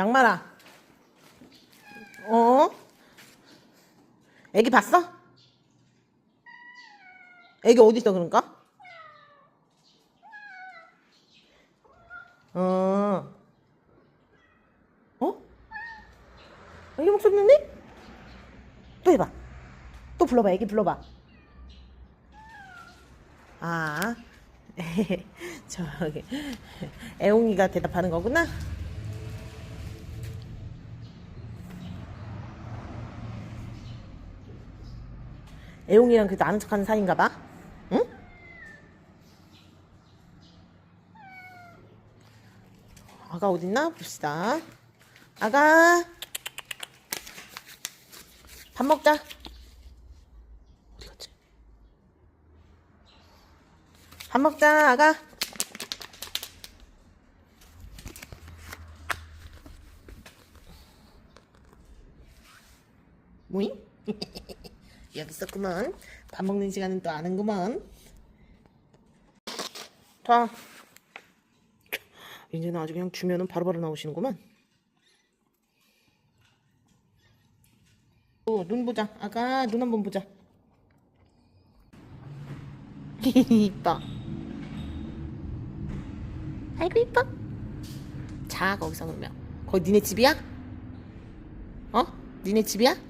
양말아. 어? 애기 봤어? 애기 어디 있어 그러니까? 어. 어? 애기 목소리 듣니? 또 해봐. 또 불러봐. 애기 불러봐. 아. 저기 애옹이가 대답하는 거구나. 애옹이랑 그래도 아는 척하는 사이인가 봐. 응? 아가 어딨나 봅시다. 아가 밥 먹자. 어디 갔지? 밥 먹자 아가. 뭐이? 여기 있었구먼. 밥 먹는 시간은 또 아는구먼. 자. 이제는 아주 그냥 주면은 바로 바로 나오시는구만. 오, 눈 보자. 아가, 눈 한번 보자. 이뻐. 아이고, 이뻐. 자, 거기서 그러면. 거기 니네 집이야? 어? 니네 집이야?